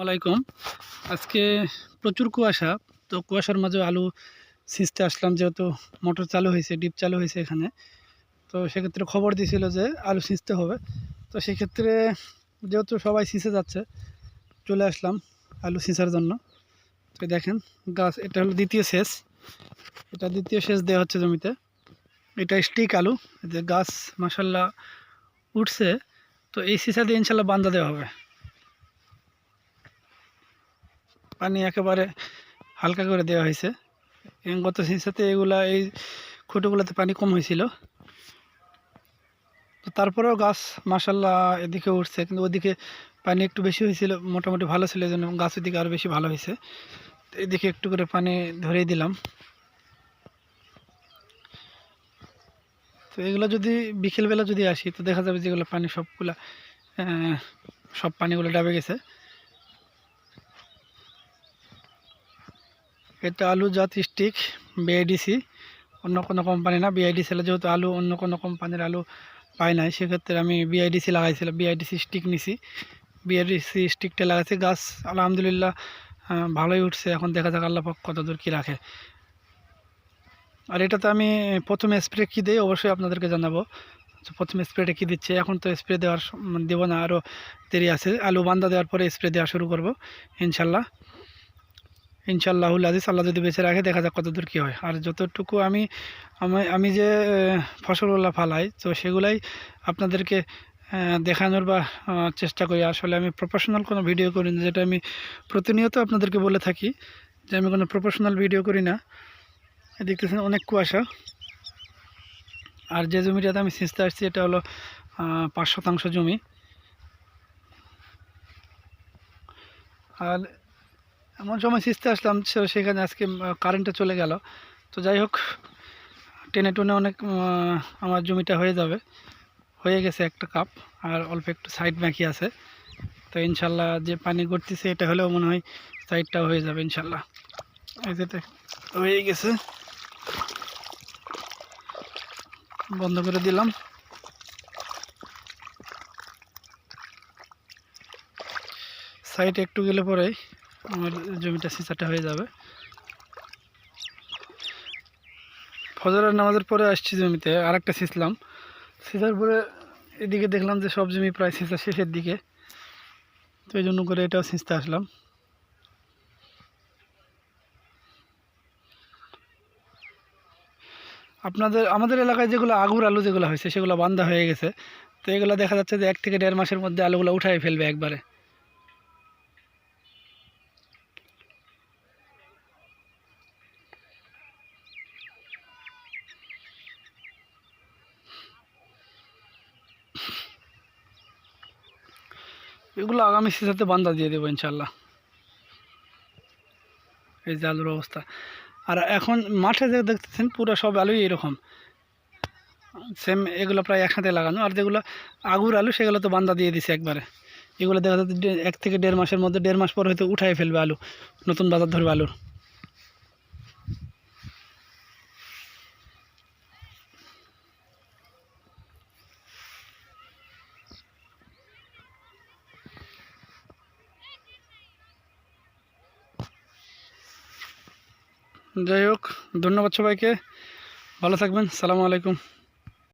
ওয়ালাইকুম আজকে প্রচুর কুয়াশা, তো কুয়াশার মাঝে আলু সিঁচতে আসলাম যেহেতু মোটর চালু হয়েছে, ডিপ চালু হয়েছে এখানে। তো সেক্ষেত্রে খবর দিয়েছিল যে আলু সিঁচতে হবে। তো সেক্ষেত্রে যেহেতু সবাই সিঁচে যাচ্ছে, চলে আসলাম আলু সিঁচার জন্য। তো দেখেন, গাছ, এটা হলো দ্বিতীয় শেষ এটা দ্বিতীয় শেষ দেওয়া হচ্ছে জমিতে। এটা স্টিক আলু যে গাছ মাসাল্লাহ উঠছে। তো এই সিঁচা দিয়ে ইনশাল্লাহ বান্দা দেওয়া হবে। পানি একেবারে হালকা করে দেওয়া হয়েছে। এবং গত সিঁচাতে এগুলা, এই খুঁটোগুলোতে পানি কম হয়েছিল। তো তারপরেও গাছ মাসাল্লাহ এদিকে উঠছে, কিন্তু ওদিকে পানি একটু বেশি হয়েছিল, মোটামুটি ভালো ছিল এই জন্য গাছ ওদিকে আরও বেশি ভালো হয়েছে। এদিকে একটু করে পানি ধরেই দিলাম। তো এগুলো যদি বিকেলবেলা যদি আসি, তো দেখা যাবে যেগুলো পানি সবগুলা সব পানিগুলো ডাবে গেছে। এটা আলু জাত স্টিক বিআইডিসি অন্য কোনো কোম্পানি না বিআইডিসি যেহেতু আলু, অন্য কোনো কোম্পানির আলু পাই নাই, সেক্ষেত্রে আমি বিআইডিসি লাগাইছিলাম বিআইডিসি স্টিক নিছি। বিআইডিসি স্টিকটা লাগাইছি, গাছ আলহামদুলিল্লাহ ভালোই উঠছে, এখন দেখা যাক আল্লাহ কত দূর কী রাখে। আর এটাতে আমি প্রথমে স্প্রে কী দিই, অবশ্যই আপনাদেরকে জানাব। প্রথমে স্প্রেটা কী দিচ্ছে, এখন তো স্প্রে দেওয়ার দেবো না আরও দেরি আছে। আলু বান্দা দেওয়ার পরে স্প্রে দেওয়া শুরু করব, ইনশাল্লাহ। ইনশাল্লাহুল আজিজ, আল্লাহ যদি বেঁচে রাখে, দেখা যাক কতদূর কী হয়। আর যতটুকু আমি আমি যে ফসলগুলো ফালাই, তো সেগুলাই আপনাদেরকে দেখানোর বা চেষ্টা করি। আসলে আমি প্রফেশনাল কোনো ভিডিও করি না, যেটা আমি প্রতিনিয়ত আপনাদেরকে বলে থাকি, যে আমি কোনো প্রফেশনাল ভিডিও করি না। দেখতেছেন অনেক কুয়াশা। আর যে জমিটাতে আমি সিঁচতে আসছি, এটা হলো পাঁচ শতাংশ জমি। আর এমন সময় সিঁচতে আসলাম সেখানে আজকে কারেন্টটা চলে গেল। তো যাই হোক, টেনে টুনে অনেক আমার জমিটা হয়ে যাবে। হয়ে গেছে একটা কাপ, আর অল্প একটু সাইড বাকি আছে। তো ইনশাল্লাহ যে পানি গড়তেছে, এটা হলেও মনে হয় সাইডটাও হয়ে যাবে ইনশাল্লাহ। এই যে হয়ে গেছে। বন্ধ করে দিলাম। সাইড একটু গেলে পরেই। আমার জমিটা সিঁচাটা হয়ে যাবে। ফজরের নামাজের পরে আসছি জমিতে আর একটা সিঁচলাম। সিঁচার পরে এদিকে দেখলাম যে সব জমি প্রায় সিঁচা শেষের দিকে। তো এই জন্য করে এটাও সিঁচতে আসলাম। আপনাদের, আমাদের এলাকায় যেগুলো আগুর আলু যেগুলো হয়েছে, সেগুলো বান্ধা হয়ে গেছে। তো এগুলো দেখা যাচ্ছে যে এক থেকে দেড় মাসের মধ্যে আলুগুলো উঠাই ফেলবে একবারে। এগুলো আগামী সিজাতে বান্দা দিয়ে দেবো ইনশাল্লাহ। এই যে আলুর অবস্থা। আর এখন মাঠে যে দেখতেছেন, পুরো সব আলুই এরকম। সেম এগুলো প্রায় একসাথে লাগানো। আর যেগুলো আগুর আলু, সেগুলো তো বান্দা দিয়ে দিছে একবারে। এগুলো দেখা যাচ্ছে এক থেকে দেড় মাসের মধ্যে, দেড় মাস পর হয়তো উঠাই ফেলবে আলু, নতুন বাজার ধরবে আলুর। যাই হোক ধন্যবাদ সবাইকে। ভালো থাকবেন। সালামু আলাইকুম।